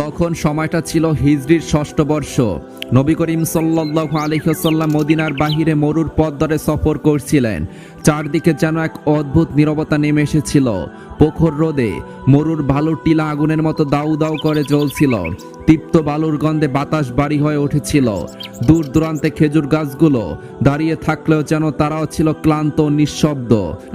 তখন সময়টা ছিল হিজড়ির ষষ্ঠ বর্ষ। নবী করিম সাল্লাহ আলহিহসাল্লাম মদিনার বাহিরে মরুর পথ সফর করছিলেন। চারদিকে যেন এক অদ্ভুত নিরবতা নেমে এসেছিল। পোখর রোদে মরুর বালুর টিলা আগুনের মতো দাউ দাউ করে জ্বলছিল। তৃপ্ত বালুর গন্ধে বাতাস বাড়ি হয়ে উঠেছিল। দূর দূরান্তে খেজুর গাছগুলো দাঁড়িয়ে থাকলেও যেন তারাও ছিল ক্লান্ত নিঃশব্দ।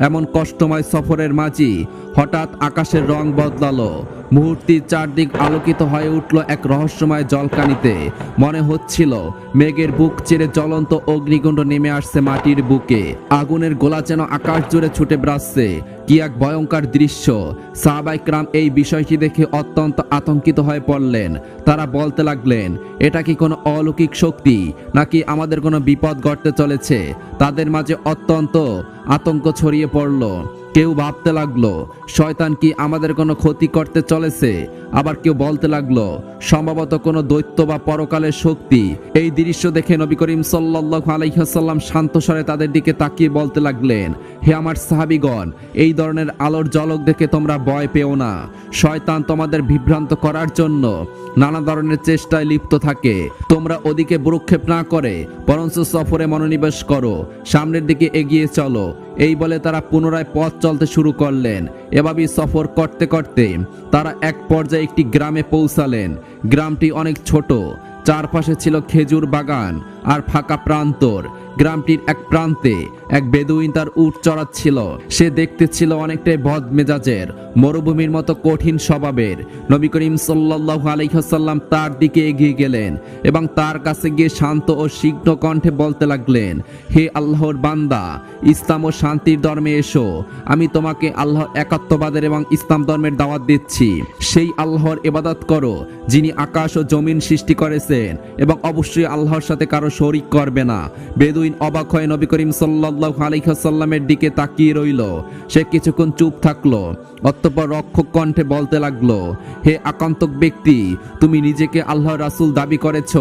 এমন কষ্টময় সফরের মাঝি হঠাৎ আকাশের রং বদলালো। মুহূর্তে চারদিক আলোকিত হয়ে উঠল এক রহস্যময় জলকানিতে। মনে হচ্ছিল মেঘের বুক চিরে জ্বলন্ত অগ্নিকুণ্ড নেমে আসছে মাটির বুকে। আগুনের গোলা যেন আকাশ জুড়ে ছুটে বেড়াচ্ছে। কি এক ভয়ঙ্কর দৃশ্য। সাহাবাইকরাম এই বিষয়টি দেখে অত্যন্ত আতঙ্কিত হয়ে পড়লেন। তারা বলতে লাগলেন, এটা কি কোনো অলৌকিক শক্তি? নাকি আমাদের কোনো বিপদ ঘটতে চলেছে? তাদের মাঝে অত্যন্ত আতঙ্ক ছড়িয়ে পড়ল। কেউ ভাবতে লাগল, শয়তান কি আমাদের কোনো ক্ষতি করতে চলেছে? আবার কেউ বলতে লাগল, সম্ভবত কোনো দৈত্য বা পরকালের শক্তি। এই দৃশ্য দেখে নবী করিম সাল্লাহ আলাইসাল্লাম শান্তস্বরে তাদের দিকে তাকিয়ে বলতে লাগলেন, হে আমার সাহাবিগণ, এই ধরনের আলোর জলক দেখে তোমরা ভয় পেও না। শয়তান তোমাদের বিভ্রান্ত করার জন্য নানা ধরনের চেষ্টায় লিপ্ত থাকে। তোমরা ওদিকে ভ্রুক্ষেপ না করে, বরঞ্চ সফরে মনোনিবেশ করো। সামনের দিকে এগিয়ে চলো। এই বলে তারা পুনরায় পথ চলতে শুরু করলেন। এভাবেই সফর করতে করতে তারা এক পর্যায়ে একটি গ্রামে পৌঁছালেন। গ্রামটি অনেক ছোট, চারপাশে ছিল খেজুর বাগান আর ফাঁকা প্রান্তর। গ্রামটির এক প্রান্তে এক বেদুইন তার উট চড়াচ্ছিল। সে দেখতে ছিল অনেকটাই বদ মেজাজের মরুভূমির মতো কঠিন স্বভাবের। নবী করিম সাল্লাহ আলহাসাল্লাম তার দিকে এগিয়ে গেলেন এবং তার কাছে গিয়ে শান্ত ও সিগ্ন কণ্ঠে বলতে লাগলেন, হে আল্লাহর বান্দা, ইসলাম ও শান্তির ধর্মে এসো। আমি তোমাকে আল্লাহ একাত্মবাদের এবং ইসলাম ধর্মের দাওয়াত দিচ্ছি। সেই আল্লাহর এবাদত করো, যিনি আকাশ ও জমিন সৃষ্টি করেছেন এবং অবশ্যই আল্লাহর সাথে কারও শরিক করবে না। বেদুইন অবাক হয়ে নবী করিম সাল্লাহ আলাইসাল্লামের দিকে তাকিয়ে রইল। সে কিছুক্ষণ চুপ থাকল, অতঃপর রক্ষক কণ্ঠে বলতে লাগল, হে আকান্তক ব্যক্তি, তুমি নিজেকে আল্লাহর রাসূল দাবি করেছ।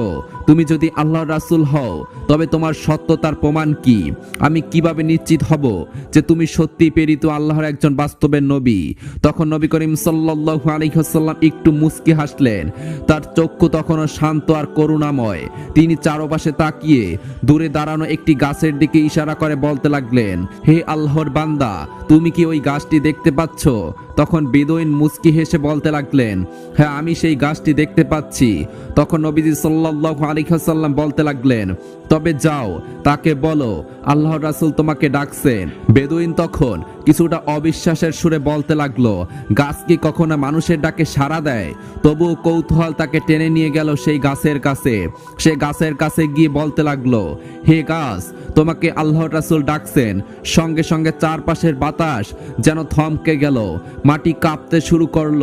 তুমি যদি আল্লাহর রাসূল হও, তবে তোমার সত্যতার প্রমাণ কি? আমি কীভাবে নিশ্চিত হব যে তুমি সত্যি প্রেরিত আল্লাহর একজন বাস্তবের নবী? তখন নবী করিম সাল্লাল্লাহু আলাইহি ওয়াসাল্লাম একটু মুস্কি হাসলেন। তার চক্ষু তখনও শান্ত আর করুণাময়। তিনি চারপাশে তাকিয়ে দূরে দাঁড়ানো একটি গাছের দিকে ইশারা করে বলতে লাগলেন, হে আল্লাহর বান্দা, তুমি কি ওই গাছটি দেখতে পাচ্ছ? তখন বেদইন মুস্কি হেসে বলতে লাগলেন হ্যাঁ আমি সেই গাছটি দেখতে পাচ্ছি। তখন নবীজি সাল্লাহ আলাইহি বলতে লাগলেন তবে যাও, তাকে বলো, আল্লাহর রাসূল তোমাকে ডাকছেন বেদুইন তখন কিছুটা অবিশ্বাসের সুরে বলতে লাগল, গাছ কি কখনো মানুষের ডাকে সাড়া দেয়? তবুও কৌতূহল তাকে টেনে নিয়ে গেল সেই গাছের কাছে। সে গাছের কাছে গিয়ে বলতে লাগল, হে গাছ, তোমাকে আল্লাহর রাসূল ডাকছেন। সঙ্গে সঙ্গে চারপাশের বাতাস যেন থমকে গেল। মাটি কাঁপতে শুরু করল।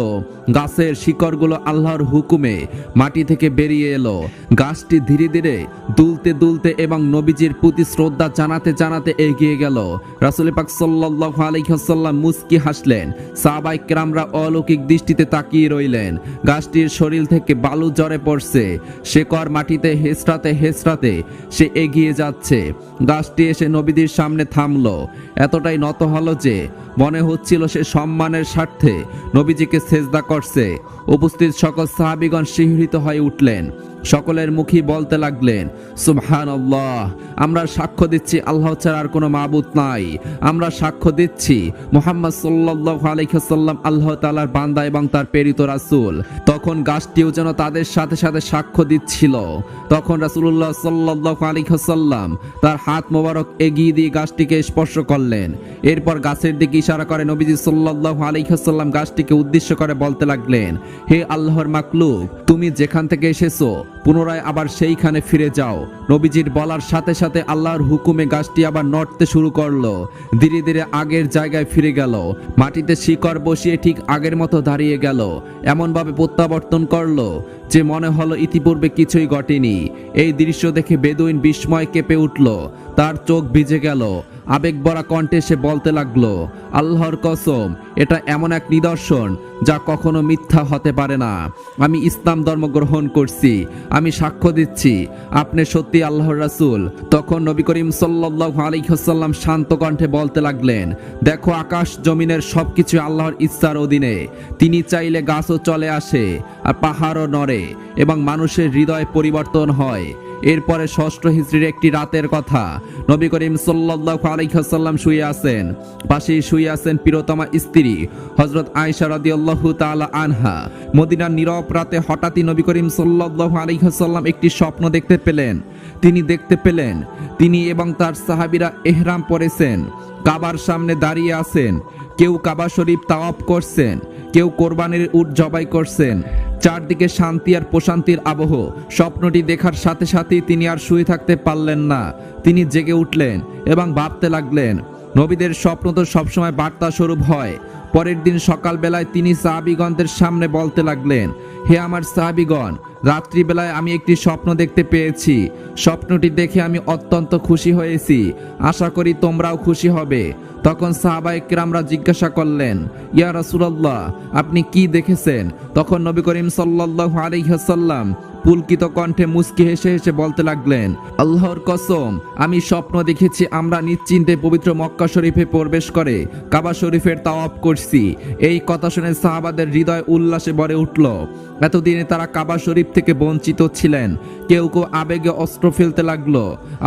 গাছের শিকড়গুলো আল্লাহর হুকুমে মাটি থেকে বেরিয়ে এলো। গাছটি ধীরে ধীরে দুলতে দুলতে এবং নবীজির প্রতি শ্রদ্ধা জানাতে জানাতে এগিয়ে গেল। রাসুল পাক সাল্লাহ আলহিহাসাল্লাম মুস্কি হাসলেন। সাহাবাই কেরামরা অলৌকিক দৃষ্টিতে তাকিয়ে রইলেন। গাছটির শরীর থেকে বালু জ্বরে পড়ছে। শেকড় মাটিতে হেসরাতে হেসরাতে সে এগিয়ে যাচ্ছে। গাছটি এসে নবীদের সামনে থামলো। এতটাই নত হলো যে মনে হচ্ছিল সে সম্মানের স্বার্থে নবীজিকে সেজদা করছে। উপস্থিত সকল সাহাবিগণ শিহরিত হয়ে উঠলেন। সকলের মুখী বলতে লাগলেন সুবহান আমরা সাক্ষ্য দিচ্ছি, আল্লাহ ছাড়া আর কোনো মাবুত নাই। আমরা সাক্ষ্য দিচ্ছি, মোহাম্মদ সাল্লাহ আলহিহাল্লাম আল্লাহ তালার বান্দা এবং তার প্রেরিত রাসূল। তখন গাছটিও যেন তাদের সাথে সাথে সাক্ষ্য দিচ্ছিল। তখন রাসুল্লাহ সাল্লাহ আলহিহাল্লাম তার হাত মোবারক এগিয়ে দিয়ে গাছটিকে স্পর্শ করলেন। এরপর গাছের দিকে ইশারা করে নবীজি সাল্লাহ আলহিহাল্লাম গাছটিকে উদ্দেশ্য করে বলতে লাগলেন হে আল্লাহর মাকলুক, তুমি যেখান থেকে এসেছ, পুনরায় আবার সেইখানে ফিরে যাও। নবীজির বলার সাথে সাথে আল্লাহর হুকুমে গাছটি আবার নড়তে শুরু করল। ধীরে ধীরে আগের জায়গায় ফিরে গেল। মাটিতে শিকড় বসিয়ে ঠিক আগের মতো দাঁড়িয়ে গেল। এমনভাবে প্রত্যাবর্তন করল যে মনে হলো ইতিপূর্বে কিছুই ঘটেনি। এই দৃশ্য দেখে বেদুইন বিস্ময় কেঁপে উঠল। তার চোখ ভিজে গেল। আবেগ ভরা কণ্ঠে সে বলতে লাগল, আল্লাহর কসম, এটা এমন এক নিদর্শন যা কখনো মিথ্যা হতে পারে না। আমি ইসলাম ধর্ম গ্রহণ করছি, আমি সাক্ষ্য দিচ্ছি। আপনি সত্যি আল্লাহর রাসূল। তখন নবী করিম সাল্লাল্লাহু আলাইহি ওয়াসাল্লাম শান্ত কণ্ঠে বলতে লাগলেন, দেখো, আকাশ জমিনের সবকিছু আল্লাহর ইচ্ছার অধীনে। তিনি চাইলে গাছও চলে আসে আর পাহাড়ও নড়ে এবং মানুষের হৃদয় পরিবর্তন হয়। এরপরে ষষ্ঠ হিজড়ির একটি রাতের কথা। নবী করিম সাল্লাল্লাহু আলাইহি ওয়াসাল্লাম শুয়ে আছেন। পাশেই শুয়ে আছেন প্রিয়তমা স্ত্রী, হযরত আয়েশা রাদিয়াল্লাহু তাআলা আনহা। মদিনার নীরব রাতে হঠাৎই নবী করিম সাল্লাল্লাহু আলাইহি ওয়াসাল্লাম একটি স্বপ্ন দেখতে পেলেন। তিনি দেখতে পেলেন, তিনি এবং তার সাহাবীরা ইহরাম পরেছেন, কাবার সামনে দাঁড়িয়ে আছেন। কেউ কাবা শরীফ তাওয়াফ করছেন, কেউ কোরবানির উট জবাই করছেন। চারদিকে শান্তি আর প্রশান্তির আবহ। স্বপ্নটি দেখার সাথে সাথেই তিনি আর শুয়ে থাকতে পারলেন না। তিনি জেগে উঠলেন এবং ভাবতে লাগলেন, নবীদের স্বপ্ন তো সবসময় বার্তা স্বরূপ হয়। পরের দিন সকালবেলায় তিনি সাহাবিগণদের সামনে বলতে লাগলেন, হে আমার সাহাবিগণ, রাত্রিবেলায় আমি একটি স্বপ্ন দেখতে পেয়েছি। স্বপ্নটি দেখে আমি অত্যন্ত খুশি হয়েছি। আশা করি তোমরাও খুশি হবে। তখন সাহাবা একরামরা জিজ্ঞাসা করলেন, ইয়া রাসূলুল্লাহ, আপনি কি দেখেছেন? তখন নবী করিম সাল্লাল্লাহু আলাইহি ওয়াসাল্লাম পুলকিত কণ্ঠে মুস্কি হেসে হেসে বলতে লাগলেন, আল্লাহর কসম, আমি স্বপ্ন দেখেছি আমরা নিশ্চিন্তে পবিত্র মক্কা শরীফে প্রবেশ করে কাবা শরীফের তাওয়াফ করছি। এই কথা শুনে সাহাবাদের হৃদয় উল্লাসে ভরে উঠল। এতদিনে তারা কাবা শরীফ থেকে বঞ্চিত ছিলেন। কেউ কেউ আবেগে অস্ত্র ফেলতে লাগল,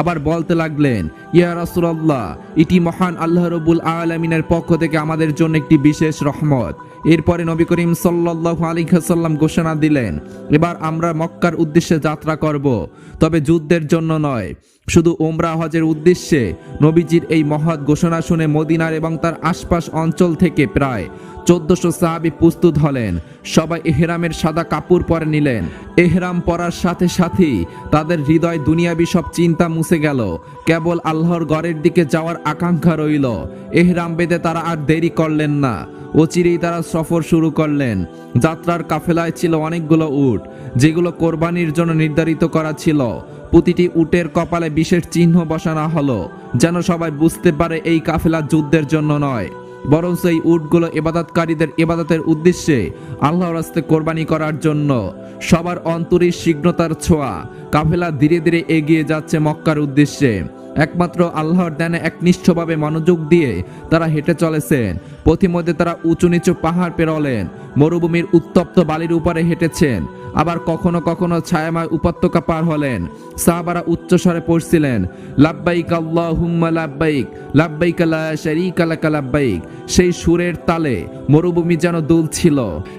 আবার বলতে লাগলেন, ইয়া রাসূলুল্লাহ, এটি মহান আল্লাহ রবুল আলমিনের পক্ষ থেকে আমাদের জন্য একটি বিশেষ রহমত। এরপরে নবী করিম সাল্লাল্লাহু আলাইহি ওয়াসাল্লাম ঘোষণা দিলেন, এবার আমরা মক্কার উদ্দেশ্যে যাত্রা করব, তবে যুদ্ধের জন্য নয় শুধু ওমরা হজের উদ্দেশ্যে। নবীজির এই মহৎ ঘোষণা শুনে মদিনার এবং তার আশপাশ অঞ্চল থেকে প্রায় চোদ্দশো সাহাবি প্রস্তুত হলেন। সবাই এহরামের সাদা কাপড় পরে নিলেন। এহরাম পরার সাথে সাথেই তাদের হৃদয় দুনিয়াবি সব চিন্তা মুছে গেল। কেবল আল্লাহর গড়ের দিকে যাওয়ার আকাঙ্ক্ষা রইল। এহরাম বেঁধে তারা আর দেরি করলেন না। অচিরেই তারা সফর শুরু করলেন। যাত্রার কাফেলায় ছিল অনেকগুলো উট, যেগুলো কোরবানির জন্য নির্ধারিত করা ছিল। প্রতিটি উটের কপালে বিশেষ চিহ্ন বসানো হলো, যেন সবাই বুঝতে পারে এই কাফেলা যুদ্ধের জন্য নয়। বরং সেই উটগুলো এবাদতকারীদের এবাদতের উদ্দেশ্যে আল্লাহ রাস্তে কোরবানি করার জন্য। সবার অন্তরে শীঘ্রতার ছোঁয়া। কাফেলা ধীরে ধীরে এগিয়ে যাচ্ছে মক্কার উদ্দেশ্যে। একমাত্র আল্লাহর দানে একনিষ্ঠভাবে মনোযোগ দিয়ে তারা হেঁটে চলেছেন। পথিমধ্যে তারা উঁচু নিচু পাহাড় পেরোলেন। মরুভূমির উত্তপ্ত বালির উপরে হেঁটেছেন। আবার কখনো কখনো ছায়ামায় উপত্যকা পার হলেন। সাহাবারা উচ্চস্বরে পড়ছিলেন, লাব্বাইক আল্লাহুম্মা লাব্বাইক লাব্বাইক আলা শারীকা লাকা লাব্বাইক। সেই সুরের তালে মরুভূমি যেন দুলছিল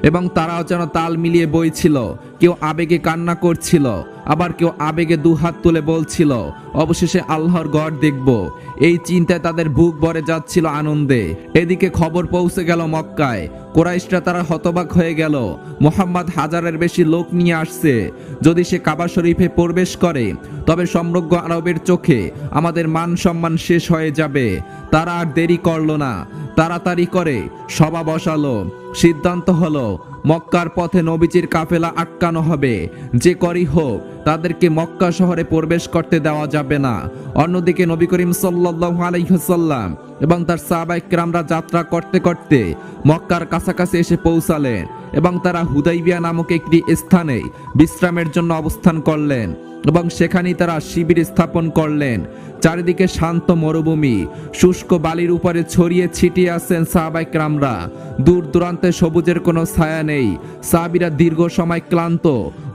এবং তারাও যেন তাল মিলিয়ে বইছিল, কেউ আবেগে কান্না করছিল। আবার কেউ আবেগে দুহাত তুলে বলছিল, অবশেষে আল্লাহর গড় দেখব। এই চিন্তায় তাদের বুক ভরে যাচ্ছিল আনন্দে। এদিকে খবর পৌঁছে গেল মক্কায়। কোরাইশরা তারা হতবাক হয়ে গেল। মোহাম্মদ হাজারের বেশি লোক নিয়ে আসছে। যদি সে কাবা শরীফে প্রবেশ করে, তবে সমগ্র আরবের চোখে আমাদের মান সম্মান শেষ হয়ে যাবে। তারা আর দেরি করল না। তাড়াতাড়ি করে, সভা বসালো। সিদ্ধান্ত হলো, মক্কার পথে নবীজির কাফেলা আটকানো হবে। যে করি হোক, তাদেরকে মক্কা শহরে প্রবেশ করতে দেওয়া যাবে না। অন্যদিকে নবী করিম সাল্লাল্লাহু আলাইহি ওয়াসাল্লাম এবং তার সাহাবাইকরামরা যাত্রা করতে করতে মক্কার কাছাকাছি এসে পৌঁছালেন এবং তারা হুদাইবিয়া নামক একটি স্থানে বিশ্রামের জন্য অবস্থান করলেন। এবং সেখানেই তারা শিবির স্থাপন করলেন। চারিদিকে শান্ত মরুভূমি, শুষ্ক বালির উপরে ছড়িয়ে ছিটিয়ে আসছেন সাহাবাই ক্রামরা। দূর দূরান্তে সবুজের কোনো ছায়া নেই। সাহাবিরা দীর্ঘ সময় ক্লান্ত,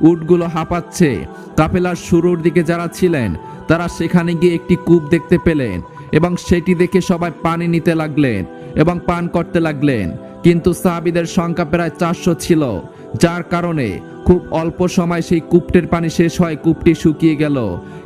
উটগুলো হাঁপাচ্ছে। কাপেলার শুরুর দিকে যারা ছিলেন, তারা সেখানে গিয়ে একটি কূপ দেখতে পেলেন। এবং সেটি দেখে সবাই পানি নিতে লাগলেন এবং পান করতে লাগলেন। কিন্তু সাহাবিদের সংখ্যা প্রায় চারশো ছিল, যার কারণে খুব অল্প সময় সেই কূপটির পানি শেষ হয় কূপটি শুকিয়ে গেল।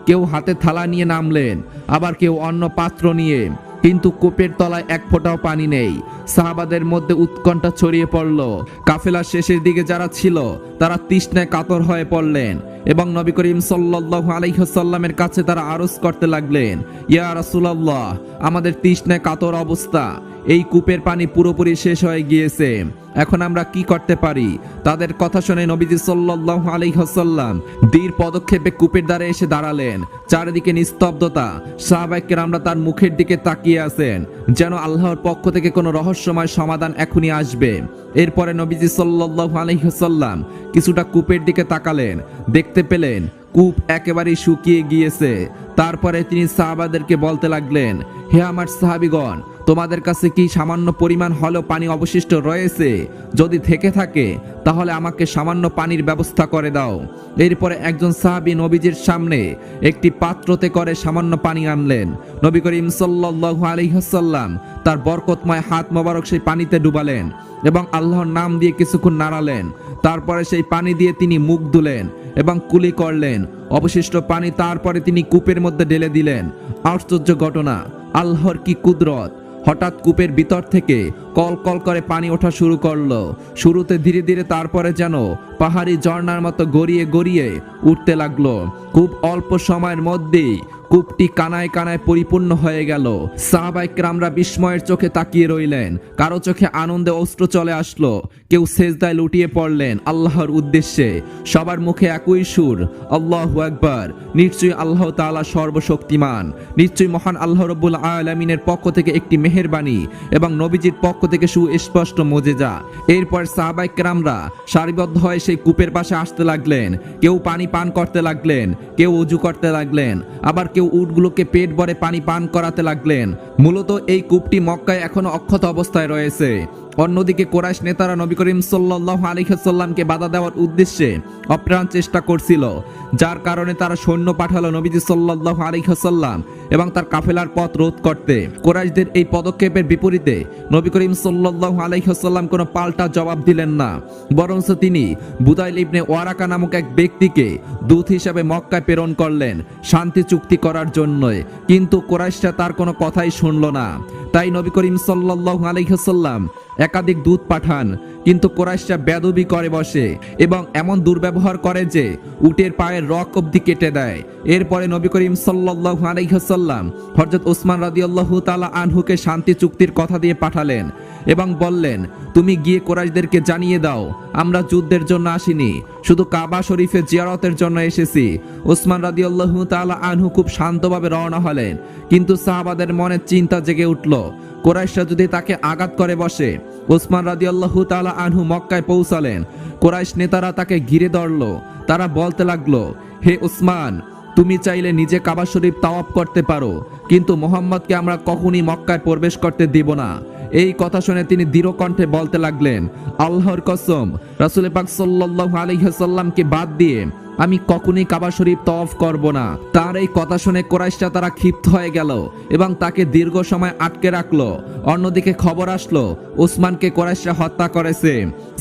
কেউ হাতে থালা নিয়ে নামলেন, আবার কেউ অন্য পাত্র নিয়ে কিন্তু কূপের তলায় এক ফোঁটাও পানি নেই। সাহাবাদের মধ্যে উৎকণ্ঠা ছড়িয়ে পড়ল। কাফেলার শেষের দিকে যারা ছিল, তারা তৃষ্ণায় কাতর হয়ে পড়লেন এবং নবী করিম সাল্লাল্লাহু আলাইহি সাল্লামের কাছে তারা আরজ করতে লাগলেন, ইয়া রাসূলুল্লাহ, আমাদের তৃষ্ণায় কাতর অবস্থা। এই কূপের পানি পুরোপুরি শেষ হয়ে গিয়েছে। এখন আমরা কি করতে পারি? তাদের কথা শুনে নবীজি সাল্লাল্লাহু আলাইহি ওয়াসাল্লাম দীর পদক্ষেপে কূপের দ্বারে এসে দাঁড়ালেন। চারিদিকে নিস্তব্ধতা। সাহাবাইকের আমরা তার মুখের দিকে তাকিয়ে আছেন, যেন আল্লাহর পক্ষ থেকে কোনো রহস্যময় সমাধান এখনই আসবে। এরপরে নবীজি সাল্লাল্লাহু আলাইহি ওয়াসাল্লাম কিছুটা কূপের দিকে তাকালেন। দেখতে পেলেন, কূপ একেবারেই শুকিয়ে গিয়েছে। তারপরে তিনি সাহাবাদেরকে বলতে লাগলেন, হে আমার সাহাবিগণ তোমাদের কাছে কি সামান্য পরিমাণ হলেও পানি অবশিষ্ট রয়েছে? যদি থেকে থাকে, তাহলে আমাকে সামান্য পানির ব্যবস্থা করে দাও। এরপরে একজন সাহাবি নবীজির সামনে একটি পাত্রতে করে সামান্য পানি আনলেন। নবী করিম সাল্লাল্লাহু আলাইহি ওয়াসাল্লাম তার বরকতময় হাত মোবারক সেই পানিতে ডুবালেন এবং আল্লাহর নাম দিয়ে কিছুক্ষণ নাড়ালেন। তারপরে সেই পানি দিয়ে তিনি মুখ ধুলেন এবং কুলি করলেন। অবশিষ্ট পানি তারপরে তিনি কূপের মধ্যে ঢেলে দিলেন। আশ্চর্য ঘটনা, আল্লাহর কি কুদরত! হঠাৎ কূপের ভিতর থেকে কল কল করে পানি ওঠা শুরু করল। শুরুতে ধীরে ধীরে তারপরে যেন পাহাড়ি ঝর্নার মতো গড়িয়ে গড়িয়ে উঠতে লাগল। খুব অল্প সময়ের মধ্যেই কূপটি কানায় কানায় পরিপূর্ণ হয়ে গেল। সাহাবাইকরামরা বিস্ময়ের চোখে তাকিয়ে রইলেন। কারও চোখে আনন্দে অস্ত্র চলে আসলো। কেউ সেজদায় লুটিয়ে পড়লেন আল্লাহর উদ্দেশ্যে। সবার মুখে একই সুর, আল্লাহ একবার নিশ্চয়ই আল্লাহ তাআলা সর্বশক্তিমান। নিশ্চয়ই মহান আল্লাহ রব্বুল আলমিনের পক্ষ থেকে একটি মেহেরবানি এবং নবীজির পক্ষ থেকে সুস্পষ্ট মোজেজা। এরপর সাহাবাইকরামরা সারিবদ্ধ হয়ে সেই কূপের পাশে আসতে লাগলেন। কেউ পানি পান করতে লাগলেন, কেউ উজু করতে লাগলেন। আবার কেউ উটগুলোকে পেট ভরে পানি পান করাতে লাগলেন। মূলত এই কূপটি মক্কায় এখনও অক্ষত অবস্থায় রয়েছে। অন্যদিকে কোরাইশ নেতারা নবী করিম সাল্লাহ আলিহাসাল্লামকে বাধা দেওয়ার উদ্দেশ্যে অপ্রাণ চেষ্টা করছিল, যার কারণে তারা সৈন্য পাঠালো নবীজি সাল্লাহ আলিহাসাল্লাম এবং তার কাফেলার পথ রোধ করতে। কোরাইশদের এই পদক্ষেপের বিপরীতে নবী করিম সাল্লাহ আলাইসাল্লাম কোনো পাল্টা জবাব দিলেন না, বরঞ্চ তিনি বুদাইল ইবনে ওয়ারাকা নামক এক ব্যক্তিকে দূত হিসাবে মক্কায় প্রেরণ করলেন শান্তি চুক্তি করার জন্যই। কিন্তু কোরাইশরা তার কোনো কথাই শুনল না। তাই নবী করিম সাল্লাহ আলাইসাল্লাম একাধিক দুধ পাঠান, কিন্তু কোরাইশরা বেদবি করে বসে এবং এমন দুর্ব্যবহার করে যে উটের পায়ের রক অবধি কেটে দেয়। এরপরে নবী করিম সাল্লাহ আলাইসাল্লাম হরজত ওসমান রাদিয়াল্লাহু তালা আনহুকে শান্তি চুক্তির কথা দিয়ে পাঠালেন এবং বললেন, তুমি গিয়ে কোরাইশদেরকে জানিয়ে দাও, আমরা যুদ্ধের জন্য আসিনি। শুধু কাবা শরীফে জিয়ারতের জন্য এসেছি। ওসমান রাদিয়াল্লাহু তাআলা আনহু খুব শান্তভাবে রওনা হলেন। কিন্তু সাহাবাদের মনে চিন্তা জেগে উঠল। কোরাইশরা যদি তাকে আঘাত করে বসে ওসমান রাদিয়াল্লাহু তাআলা আনহু মক্কায় পৌঁছালেন। কোরাইশ নেতারা তাকে ঘিরে ধরল। তারা বলতে লাগল, হে ওসমান তুমি চাইলে নিজে কাবা শরীফ তাওয়াব করতে পারো, কিন্তু মোহাম্মদকে আমরা কখনই মক্কায় প্রবেশ করতে দিব না। এই কথা শুনে তিনি দৃঢ় কণ্ঠে বলতে লাগলেন, আল্লাহর কসম, রাসুল পাক সাল্লাল্লাহু আলাইহি সাল্লামকে বাদ দিয়ে আমি কখনই কাবা শরীফ তওয়াফ করব না। তার এই কথা শুনে কোরাইশরা তারা ক্ষিপ্ত হয়ে গেল এবং তাকে দীর্ঘ সময় আটকে রাখল। অন্যদিকে খবর আসলো, উসমানকে কোরাইশরা হত্যা করেছে।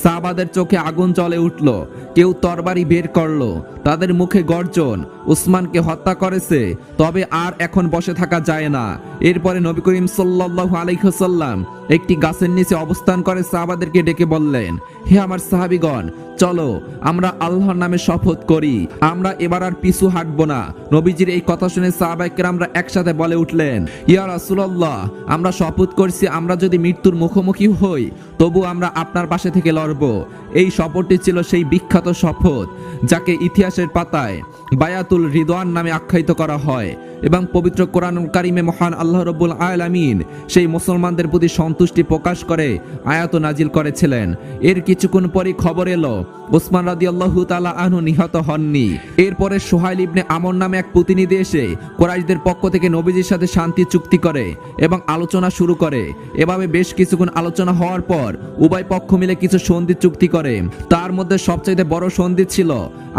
সাহাবাদের চোখে আগুন জ্বলে উঠল, কেউ তরবারি বের করল, তাদের মুখে গর্জন, উসমানকে হত্যা করেছে, তবে আর এখন বসে থাকা যায় না। এরপরে নবী করিম সাল্লাল্লাহু আলাইহি সাল্লাম একটি গাছের নিচে অবস্থান করে সাহাবাদেরকে ডেকে বললেন, হে আমার সাহাবিগণ, চলো, আমরা আল্লাহর নামে শপথ করি। আমরা এবার আর পিছু হাঁটবো না। নবীজির এই কথা শুনে সাহাবাইকের আমরা একসাথে বলে উঠলেন, ইয়া রাসূলুল্লাহ, আমরা শপথ করছি, আমরা যদি মৃত্যুর মুখোমুখি হই, তবু আমরা আপনার পাশে থেকে লড়ব। এই শপথটি ছিল সেই বিখ্যাত শপথ, যাকে ইতিহাসের পাতায় বায়াতুল রিদওয়ান নামে আখ্যায়িত করা হয় এবং পবিত্র কোরআন কারিমে মহান আল্লাহ রব্বুল আলামিন সেই মুসলমানদের প্রতি সন্তুষ্টি প্রকাশ করে, আয়াত নাজিল করেছিলেন। এর কিছুক্ষণ পরই খবর এলো, ওসমান রাদি আল্লাহ তালা আনহু নিহত হননি। এরপরে সোহাইল ইবনে আমর নামে এক প্রতিনিধি এসে কোরাইশদের পক্ষ থেকে নবীজির সাথে শান্তি চুক্তি করে এবং আলোচনা শুরু করে। এভাবে বেশ কিছুক্ষণ আলোচনা হওয়ার পর উভয় পক্ষ মিলে কিছু সন্ধি চুক্তি করে। তার মধ্যে সবচাইতে বড় সন্ধি ছিল,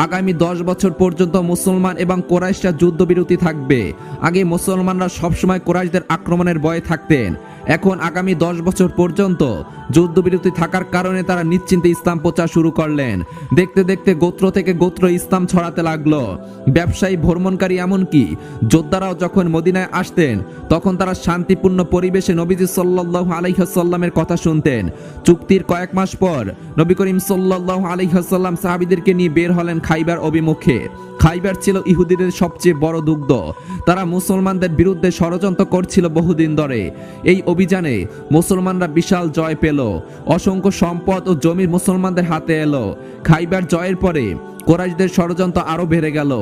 আগামী দশ বছর পর্যন্ত মুসলমান এবং কোরাইশরা যুদ্ধবিরতি থাকবে। আগে মুসলমানরা সবসময় কোরাইশদের আক্রমণের ভয়ে থাকতেন। এখন আগামী দশ বছর পর্যন্ত যুদ্ধবিরতি থাকার কারণে তারা নিশ্চিন্তে ইসলাম প্রচার শুরু করলেন। দেখতে দেখতে গোত্র থেকে গোত্র ইসলাম ছড়াতে লাগল। ব্যবসায়ী, ভ্রমণকারী এমনকি যোদ্ধারাও যখন মদিনায় আসতেন, তখন তারা শান্তিপূর্ণ পরিবেশে নবীজি সাল্লাহ আলাইহাসাল্লামের কথা শুনতেন। চুক্তির কয়েক মাস পর নবী করিম সাল্লাহ আলাইহাসাল্লাম সাহাবিদেরকে নিয়ে বের হলেন খাইবার অভিমুখে। খাইবার ছিল ইহুদিদের সবচেয়ে বড় দুগ্ধ। তারা মুসলমানদের বিরুদ্ধে ষড়যন্ত্র করছিল বহুদিন ধরে। এই অভিযানে মুসলমানরা বিশাল জয় পেল। অসংখ্য সম্পদ ও জমি মুসলমানদের হাতে এলো। খাইবার জয়ের পরে কোরাইশদের ষড়যন্ত্র আরও বেড়ে গেল।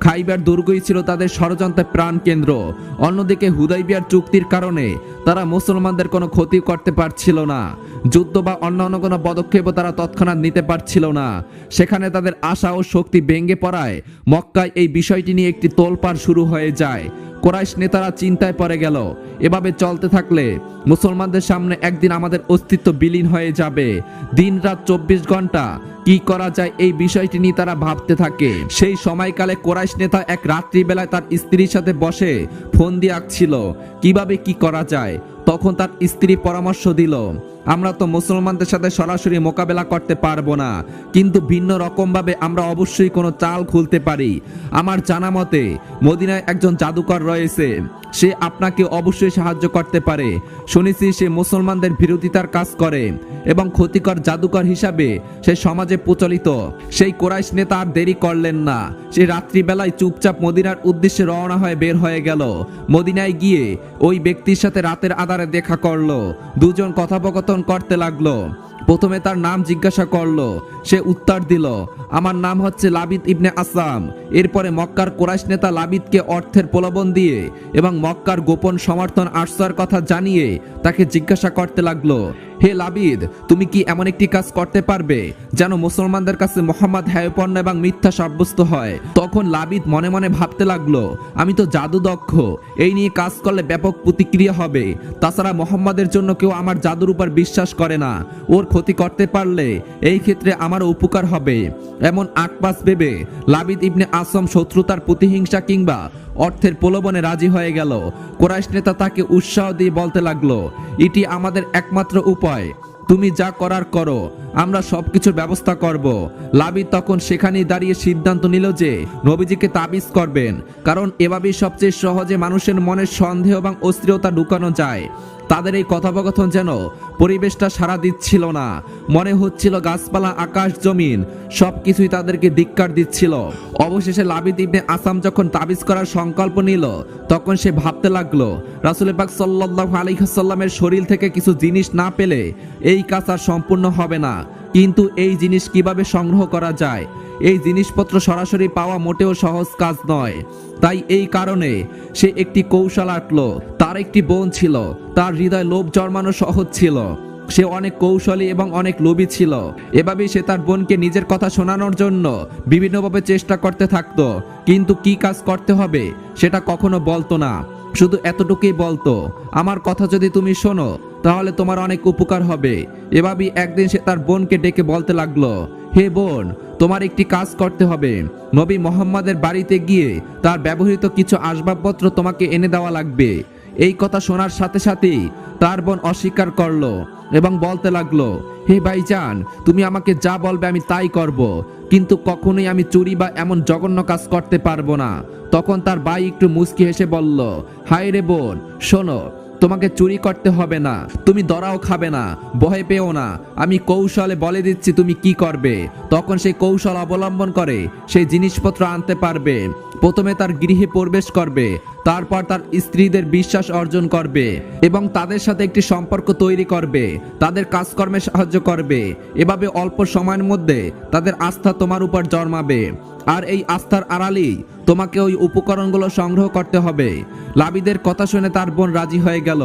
খাইবার দুর্গই ছিল তাদের ষড়যন্ত্রের প্রাণ কেন্দ্র। অন্যদিকে হুদাইবিয়ার চুক্তির কারণে তারা মুসলমানদের কোনো ক্ষতি করতে পারছিল না। যুদ্ধ বা অন্যান্য কোনো পদক্ষেপও তারা তৎক্ষণাৎ নিতে পারছিল না। সেখানে তাদের আশা ও শক্তি ভেঙে পড়ায় মক্কায় এই বিষয়টি নিয়ে একটি তোলপাড় শুরু হয়ে যায়। কোরাইশ নেতারা চিন্তায় পড়ে গেল। এভাবে চলতে থাকলে মুসলমানদের সামনে একদিন আমাদের অস্তিত্ব বিলীন হয়ে যাবে। দিন রাত চব্বিশ ঘণ্টা কি করা যায় এই বিষয়টি নিয়ে তারা ভাবতে থাকে। সেই সময়কালে কোরাইশ নেতা এক রাত্রিবেলায় তার স্ত্রীর সাথে বসে ফোন দিয়ে আঁকছিল, কীভাবে কি করা যায়? তখন তার স্ত্রী পরামর্শ দিল আমরা তো মুসলমানদের সাথে সরাসরি মোকাবেলা করতে পারব না। কিন্তু ভিন্ন রকমভাবে আমরা অবশ্যই কোনো চাল খুলতে পারি। আমার জানা মতে, মদিনায় একজন জাদুকর রয়েছে। সে আপনাকে অবশ্যই সাহায্য করতে পারে। শুনেছি সে মুসলমানদের বিরোধিতার কাজ করে এবং ক্ষতিকর জাদুকর হিসাবে সে সমাজে প্রচলিত। সেই কোরাইশ নেতা আর দেরি করলেন না। সে রাত্রিবেলায় চুপচাপ মদিনার উদ্দেশ্যে রওনা হয়ে বের হয়ে গেল। মদিনায় গিয়ে ওই ব্যক্তির সাথে রাতের আধারে দেখা করল। দুজন কথোপকথন করতে লাগল। প্রথমে তার নাম জিজ্ঞাসা করল, সে উত্তর দিল, আমার নাম হচ্ছে লাবিদ ইবনে আসাম। এরপরে মক্কার কোরাইশ নেতা লাবিদকে অর্থের প্রলোভন দিয়ে এবং মক্কার গোপন সমর্থন আশ্রয়ের কথা জানিয়ে তাকে জিজ্ঞাসা করতে লাগল, হে লাবিদ, তুমি কি এমন একটি কাজ করতে পারবে যেন মুসলমানদের কাছে মোহাম্মদ হ্যায়পন্ন এবং মিথ্যা সাব্যস্ত হয়? তখন লাবিদ মনে মনে ভাবতে লাগল, আমি তো জাদু দক্ষ এই নিয়ে কাজ করলে ব্যাপক প্রতিক্রিয়া হবে। তাছাড়া মোহাম্মদের জন্য কেউ আমার জাদুর উপর বিশ্বাস করে না। ওর ক্ষতি করতে পারলে এই ক্ষেত্রে আমার উপকার হবে। এমন আকপাস ভেবে লাবিদ ইবনে আসম শত্রুতার প্রতিহিংসা কিংবা অর্থের প্রলোভনে রাজি হয়ে গেল। কোরাইশ নেতা তাকে উৎসাহ দিয়ে বলতে লাগল, এটি আমাদের একমাত্র উপায়। তুমি যা করার করো, আমরা সবকিছুর ব্যবস্থা করব। লাবিদ তখন সেখানেই দাঁড়িয়ে সিদ্ধান্ত নিল যে নবীজিকে তাবিজ করবেন, কারণ এভাবেই সবচেয়ে সহজে মানুষের মনে সন্দেহ এবং অস্থিরতা ঢুকানো যায়। তাদের এই কথোপকথন যেন পরিবেশটা সারা দিচ্ছিল না। মনে হচ্ছিল গাছপালা, আকাশ, জমিন সব কিছুই তাদেরকে ধিক্কার দিচ্ছিল। অবশেষে লাবিদ ইবনে আসাম যখন তাবিজ করার সংকল্প নিল, তখন সে ভাবতে লাগল রাসুল পাক সাল্লাহ আলিহাসাল্লামের শরীর থেকে কিছু জিনিস না পেলে এই কাজ আর সম্পূর্ণ হবে না। কিন্তু এই জিনিস কীভাবে সংগ্রহ করা যায়? এই জিনিসপত্র সরাসরি পাওয়া মোটেও সহজ কাজ নয়। তাই এই কারণে সে একটি কৌশল আঁটল তার একটি বোন ছিল, তার হৃদয় লোভ জন্মানো সহজ ছিল। সে অনেক কৌশলী এবং অনেক লোভী ছিল। এভাবেই সে তার বোনকে নিজের কথা শোনানোর জন্য বিভিন্নভাবে চেষ্টা করতে থাকতো। কিন্তু কি কাজ করতে হবে, সেটা কখনো বলতো না। শুধু এতটুকুই বলতো, আমার কথা যদি তুমি শোনো, তাহলে তোমার অনেক উপকার হবে। এভাবেই একদিন সে তার বোনকে ডেকে বলতে লাগল, হে বোন, তোমার একটি কাজ করতে হবে। নবী মোহাম্মদের বাড়িতে গিয়ে তার ব্যবহৃত কিছু আসবাবপত্র তোমাকে এনে দেওয়া লাগবে। এই কথা শোনার সাথে সাথেই তার বোন অস্বীকার করল এবং বলতে লাগল, হে ভাইজান, তুমি আমাকে যা বলবে আমি তাই করব। কিন্তু কখনোই আমি চুরি বা এমন জঘন্য কাজ করতে পারব না। তখন তার ভাই একটু মুচকি হেসে বলল, হায় রে বোন, শোনো, তোমাকে চুরি করতে হবে না, তুমি দরাও খাবে না, ভয় পেও না। আমি কৌশলে বলে দিচ্ছি তুমি কি করবে। তখন সেই কৌশল অবলম্বন করে সেই জিনিসপত্র আনতে পারবে। প্রথমে তার গৃহে প্রবেশ করবে তারপর তার স্ত্রীদের বিশ্বাস অর্জন করবে এবং তাদের সাথে একটি সম্পর্ক তৈরি করবে, তাদের কাজকর্মে সাহায্য করবে। এভাবে অল্প সময়ের মধ্যে তাদের আস্থা তোমার উপর জন্মাবে। আর এই আস্থার আড়ালেই তোমাকে ওই উপকরণগুলো সংগ্রহ করতে হবে। লাবিদের কথা শুনে তার বোন রাজি হয়ে গেল।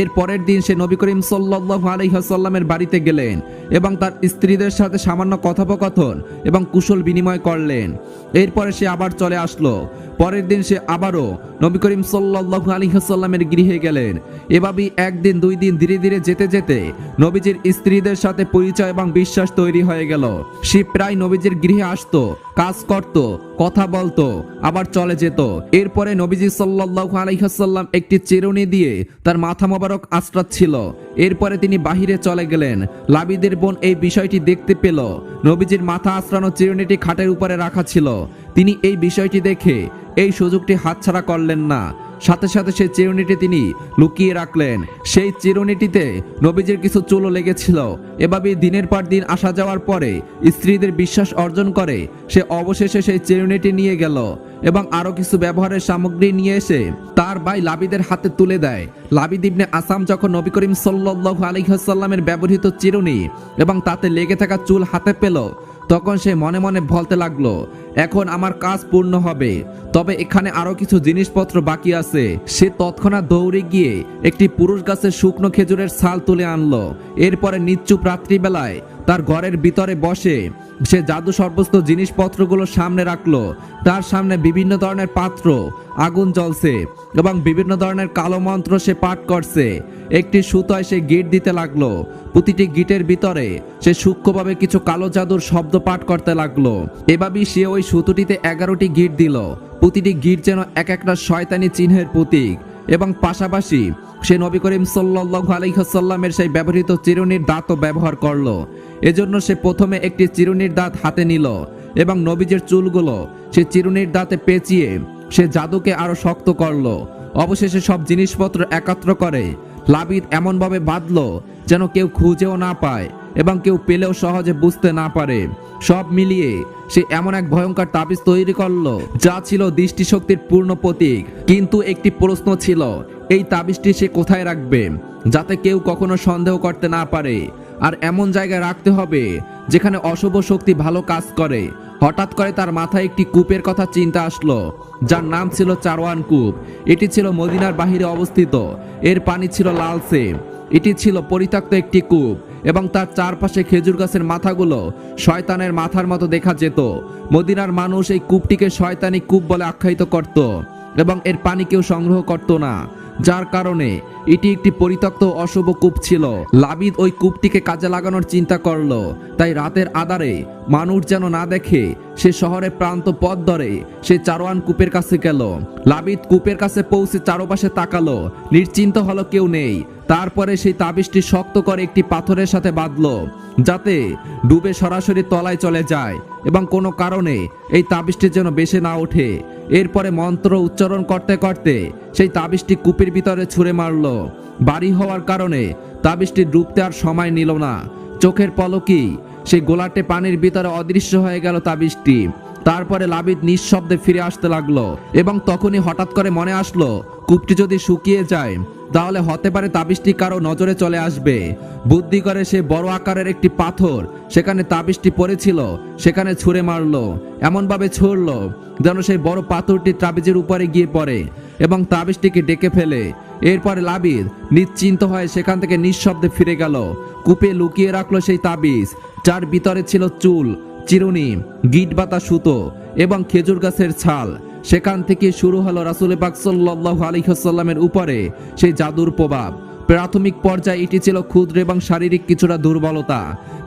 এর পরের দিন সে নবী করিম সাল্লাল্লাহু আলাইহি ওয়াসাল্লামের বাড়িতে গেলেন এবং তার স্ত্রীদের সাথে সামান্য কথোপকথন এবং কুশল বিনিময় করলেন। এরপরে সে আবার চলে আসলো। পরের দিন সে আবারও নবী করিম সাল্লাল্লাহু আলাইহি ওয়াসাল্লামের গৃহে গেলেন। এভাবেই একদিন, দুই দিন ধীরে ধীরে যেতে যেতে নবীজির স্ত্রীদের সাথে পরিচয় এবং বিশ্বাস তৈরি হয়ে গেল। সে প্রায় নবীজির গৃহে আসতো, কাজ করত, কথা বলতো, আবার চলে যেত। এরপরে নবীজি সাল্লাল্লাহু আলাইহি ওয়াসাল্লাম একটি চিরুনি দিয়ে তার মাথা মোবারক ছিল। এরপরে তিনি বাহিরে চলে গেলেন। লাবিদের বোন এই বিষয়টি দেখতে পেল। নবীজির মাথা আশ্রানো চিরুনিটি খাটের উপরে রাখা ছিল। তিনি এই বিষয়টি দেখে এই সুযোগটি হাতছাড়া করলেন না। সাথে সাথে সেই চিরুনিটি তিনি লুকিয়ে রাখলেন। সেই চিরুনিটিতে নবীজির কিছু চুলও লেগেছিল। এভাবে দিনের পর দিন আসা যাওয়ার পরে স্ত্রীদের বিশ্বাস অর্জন করে সে অবশেষে সেই চিরুনিটি নিয়ে গেল এবং আরও কিছু ব্যবহারের সামগ্রী নিয়ে এসে তার ভাই লাবিদের হাতে তুলে দেয়। লাবিদ ইবনে আসাম যখন নবী করিম সাল্লাল্লাহু আলাইহি ওয়াসাল্লামের ব্যবহৃত চিরুনি এবং তাতে লেগে থাকা চুল হাতে পেল তখন সে মনে মনে বলতে লাগল, এখন আমার কাজ পূর্ণ হবে। তবে এখানে আরও কিছু জিনিসপত্র বাকি আছে। সে তৎক্ষণাৎ দৌড়ে গিয়ে একটি পুরুষ গাছের শুকনো খেজুরের ছাল তুলে আনলো। এরপরে নিচু রাত্রিবেলায় তার ঘরের ভিতরে বসে সে জাদু সর্বস্ত জিনিসপত্রগুলো সামনে রাখল। তার সামনে বিভিন্ন ধরনের পাত্র, আগুন জ্বলছে এবং বিভিন্ন ধরনের কালো মন্ত্র সে পাঠ করছে। একটি সুতোয় সে গিট দিতে লাগল। প্রতিটি গিটের ভিতরে সে সূক্ষ্মভাবে কিছু কালো জাদুর শব্দ পাঠ করতে লাগল। এভাবেই সে ওই সুতোটিতে এগারোটি গিট দিল। প্রতিটি গিট যেন এক একটা শয়তানি চিহ্নের প্রতীক। এবং পাশাপাশি সে নবী করিম সাল্লাল্লাহু আলাইহি সাল্লামের সেই ব্যবহৃত চিরুনির দাঁতও ব্যবহার করল। এজন্য সে প্রথমে একটি চিরুনির দাঁত হাতে নিল এবং নবীজের চুলগুলো সে চিরুনির দাঁতে পেঁচিয়ে সে জাদুকে আরও শক্ত করল। অবশেষে সব জিনিসপত্র একাত্র করে লাবিদ এমনভাবে বাঁধলো যেন কেউ খুঁজেও না পায়। এবং কেউ পেলেও সহজে বুঝতে না পারে। সব মিলিয়ে সে এমন এক ভয়ঙ্কর তাবিজ তৈরি করল, যা ছিল দৃষ্টিশক্তির পূর্ণ প্রতীক। কিন্তু একটি প্রশ্ন ছিল, এই তাবিজটি সে কোথায় রাখবে, যাতে কেউ কখনো সন্দেহ করতে না পারে? আর এমন জায়গায় রাখতে হবে, যেখানে অশুভ শক্তি ভালো কাজ করে। হঠাৎ করে তার মাথায় একটি কূপের কথা চিন্তা আসলো, যার নাম ছিল চারওয়ান কূপ। এটি ছিল মদিনার বাহিরে অবস্থিত। এর পানি ছিল লালসে এটি ছিল পরিত্যক্ত একটি কূপ। এবং তার চারপাশে খেজুর গাছের মাথাগুলো শয়তানের মাথার মতো দেখা যেত। মদিনার মানুষ এই কূপটিকে শয়তানি কূপ বলে আখ্যায়িত করত এবং এর পানি কেউ সংগ্রহ করত না। যার কারণে এটি একটি পরিত্যক্ত অশুভ কূপ ছিল। লাবিদ ওই কূপটিকে কাজে লাগানোর চিন্তা করল। তাই রাতের আধারে মানুষ যেন না দেখে, সে শহরের প্রান্ত পথ ধরে সে চারোয়ান কূপের কাছে গেল। লাবিদ কূপের কাছে পৌঁছে চারপাশে তাকালো। নিশ্চিন্ত হলো কেউ নেই। তারপরে সেই তাবিজটি শক্ত করে একটি পাথরের সাথে বাঁধলো, যাতে ডুবে সরাসরি তলায় চলে যায় এবং কোনো কারণে এই তাবিজটি যেন বেশে না ওঠে। এরপরে মন্ত্র উচ্চারণ করতে করতে সেই তাবিজটি কূপের ভিতরে ছুঁড়ে মারলো। বাড়ি হওয়ার কারণে তাবিজটি ডুবতে আর সময় নিল না। চোখের পলকেই সেই গোলাটে পানির ভিতরে অদৃশ্য হয়ে গেল তাবিজটি। তারপরে লাবিদ নিঃশব্দে ফিরে আসতে লাগল এবং তখনই হঠাৎ করে মনে আসলো, কূপটি যদি শুকিয়ে যায়, তাহলে হতে পারে তাবিজটি কারও নজরে চলে আসবে। বুদ্ধি করে সে বড় আকারের একটি পাথর, সেখানে তাবিজটি পড়েছিল, সেখানে ছুঁড়ে মারলো, এমনভাবে ছুড়লো যেন সেই বড় পাথরটি তাবিজের উপরে গিয়ে পড়ে এবং তাবিজটিকে ডেকে ফেলে। এরপরে লাবিদ নিশ্চিন্ত হয়ে সেখান থেকে নিঃশব্দে ফিরে গেল, কূপে লুকিয়ে রাখল সেই তাবিজ, যার ভিতরে ছিল চুল চিরুনি, গিট বাতা সুতো এবং খেজুর গাছের ছাল। সেখান থেকে শুরু হলো রাসুল পাক সাল্লাহ আলিহাসাল্লামের উপরে সেই জাদুর প্রভাব। প্রাথমিক পর্যায়ে এটি ছিল ক্ষুদ্র এবং শারীরিক কিছুটা দুর্বলতা।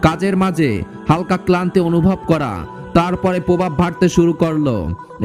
কাজের মাঝে হালকা ক্লান্তি অনুভব করা, তারপরে প্রভাব বাড়তে শুরু করল।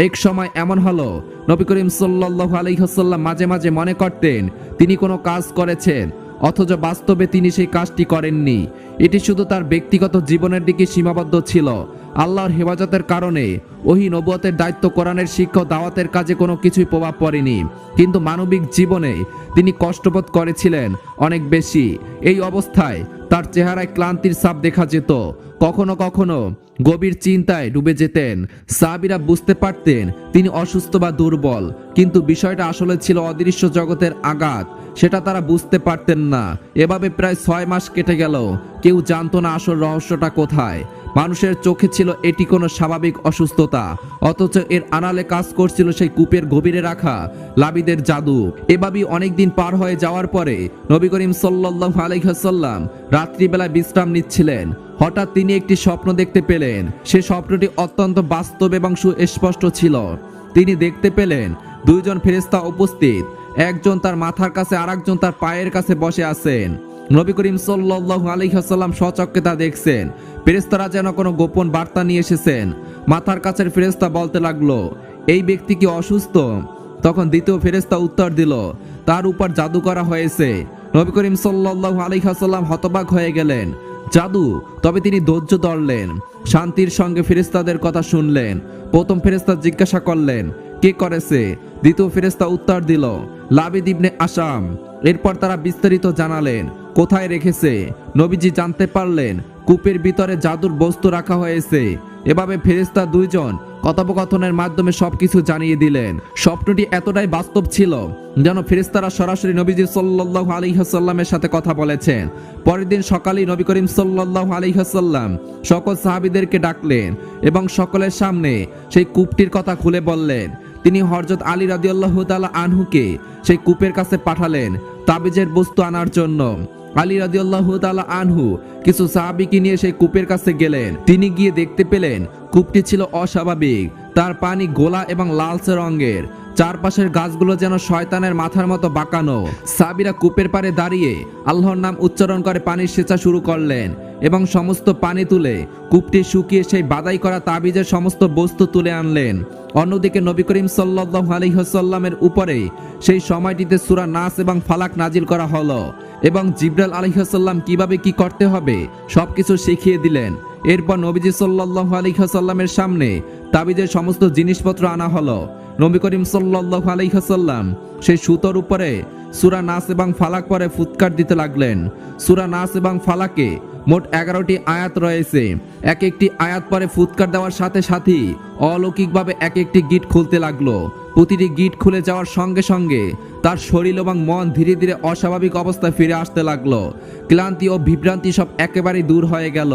এক সময় এমন হলো, নবী করিম সাল্লাহ আলহিহাসাল্লাম মাঝে মাঝে মনে করতেন, তিনি কোনো কাজ করেছেন অথচ বাস্তবে তিনি সেই কাজটি করেননি। এটি শুধু তার ব্যক্তিগত জীবনের দিকে সীমাবদ্ধ ছিল। আল্লাহর হেফাজতের কারণে ওহি নবুয়তের দায়িত্ব কোরআনের শিক্ষা দাওয়াতের কাজে কোনো কিছুই প্রভাব পড়েনি। কিন্তু মানবিক জীবনে তিনি কষ্টবোধ করেছিলেন অনেক বেশি। এই অবস্থায় তার চেহারায় ক্লান্তির ছাপ দেখা যেত। কখনো কখনো গভীর চিন্তায় ডুবে যেতেন। সাবিরা বুঝতে পারতেন তিনি অসুস্থ বা দুর্বল। কিন্তু বিষয়টা আসলে ছিল অদৃশ্য জগতের আঘাত। সেটা তারা বুঝতে পারতেন না। এভাবে প্রায় ছয় মাস কেটে গেল। কেউ জানতো না আসল রহস্যটা কোথায়। মানুষের চোখে ছিল এটি কোনো স্বাভাবিক অসুস্থতা, অথচ এর আড়ালে কাজ করছিল সেই কূপের গভীরে রাখা লাবিদের জাদু। এভাবেই অনেকদিন পার হয়ে যাওয়ার পরে নবী করিম সাল্লাহ আলহাসাল্লাম রাত্রিবেলায় বিশ্রাম নিচ্ছিলেন। হঠাৎ তিনি একটি স্বপ্ন দেখতে পেলেন। সে স্বপ্নটি অত্যন্ত বাস্তব এবং সুস্পষ্ট ছিল। তিনি দেখতে পেলেন, দুইজন ফেরেস্তা উপস্থিত। একজন তার মাথার কাছে আরেকজন তার পায়ের কাছে বসে আছেন। নবী করিম সাল্লাল্লাহু আলাইহি ওয়াসাল্লাম সচক্ষে তা দেখছেন। ফেরেস্তারা যেন কোনো গোপন বার্তা নিয়ে এসেছেন। মাথার কাছের ফেরেস্তা বলতে লাগল, এই ব্যক্তি কি অসুস্থ? তখন দ্বিতীয় ফেরেস্তা উত্তর দিল, তার উপর জাদু করা হয়েছে। নবী করিম সাল্লাল্লাহু আলাইহি ওয়াসাল্লাম হতবাক হয়ে গেলেন। জাদু? তবে তিনি ধৈর্য ধরলেন। শান্তির সঙ্গে ফেরেশতাদের কথা শুনলেন। প্রথম ফেরেশতা জিজ্ঞাসা করলেন, কে করেছে? দ্বিতীয় ফেরেস্তা উত্তর দিল লাবিদ ইবনে আসাম। এরপর তারা বিস্তারিত জানালেন, কোথায় রেখেছে? নবীজি জানতে পারলেন, কূপের ভিতরে জাদুর বস্তু রাখা হয়েছে। এভাবে ফেরেস্তা দুইজন কথোপকথনের মাধ্যমে সবকিছু জানিয়ে দিলেন। স্বপ্নটি এতটাই বাস্তব ছিল যেন ফেরেস্তারা সরাসরি নবীজি সাল্লাহ আলিহাসাল্লামের সাথে কথা বলেছেন। পরের দিন সকালেই নবী করিম সাল্লাহ আলিহাসাল্লাম সকল সাহাবিদেরকে ডাকলেন এবং সকলের সামনে সেই কূপটির কথা খুলে বললেন। তিনি হরজত আলী রাদিয়াল্লাহু তাআলা আনহুকে সেই কূপের কাছে পাঠালেন তাবিজের বস্তু আনার জন্য। আলী রাদিয়াল্লাহু তালা আনহু কিছু সাহাবিকে নিয়ে সেই কূপের কাছে গেলেন। তিনি গিয়ে দেখতে পেলেন কূপটি ছিল অস্বাভাবিক। তার পানি গোলা এবং লালচে রঙের। চারপাশের গাছগুলো যেন শয়তানের মাথার মতো বাঁকানো। সাবিরা কূপের পারে দাঁড়িয়ে আল্লাহর নাম উচ্চারণ করে পানির সেচা শুরু করলেন এবং সমস্ত পানি তুলে কূপটি শুকিয়ে সেই বাদাই করা তাবিজের সমস্ত বস্তু তুলে আনলেন। অন্যদিকে নবী করিম সাল্লাহ আলহিহসাল্লামের উপরে সেই সময়টিতে সুরা নাস এবং ফালাক নাজিল করা হলো এবং জিব্রাল আলহিহসাল্লাম কীভাবে কি করতে হবে সবকিছু শিখিয়ে দিলেন। এরপর নবীজি সাল্লাহ আলহিহসাল্লামের সামনে তাবিজের সমস্ত জিনিসপত্র আনা হলো। নবী করিম সাল্লাহ আলহিহসাল্লাম সেই সুতোর উপরে সুরা নাস এবং ফালাক পরে ফুৎকার দিতে লাগলেন। সুরা নাস এবং ফালাকে মোট এগারোটি আয়াত রয়েছে। এক একটি আয়াত পরে ফুৎকার দেওয়ার সাথে সাথেই অলৌকিকভাবে এক একটি গিট খুলতে লাগল। প্রতিটি গিট খুলে যাওয়ার সঙ্গে সঙ্গে তার শরীর এবং মন ধীরে ধীরে অস্বাভাবিক অবস্থায় ফিরে আসতে লাগল। ক্লান্তি ও বিভ্রান্তি সব একেবারেই দূর হয়ে গেল।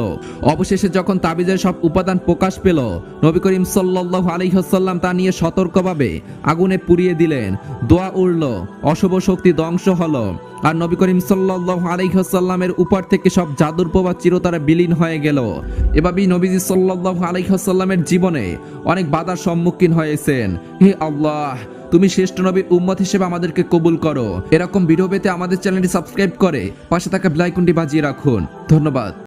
অবশেষে যখন তাবিজের সব উপাদান প্রকাশ পেল, নবী করিম সাল্লাহ আলিহাসাল্লাম তা নিয়ে সতর্কভাবে আগুনে পুড়িয়ে দিলেন। দোয়া উড়ল, অশুভ শক্তি ধ্বংস হলো আর নবী করিম সাল্লাহ আলাইহাসাল্লামের উপর থেকে সব জাদুর প্রভাব চিরতরে বিলীন হয়ে গেল। এভাবেই নবীজি সাল্লাহ আলাইহাসাল্লামের জীবনে অনেক বাধার সম্মুখীন হয়েছেন। হে আল্লাহ তুমি শ্রেষ্ঠ নবী উম্মত হিসেবে আমাদেরকে কবুল করো। এরকম ভিডিও পেতে আমাদের চ্যানেলটি সাবস্ক্রাইব করে পাশে থাকা ব্লাইকনটি বাজিয়ে রাখুন। ধন্যবাদ।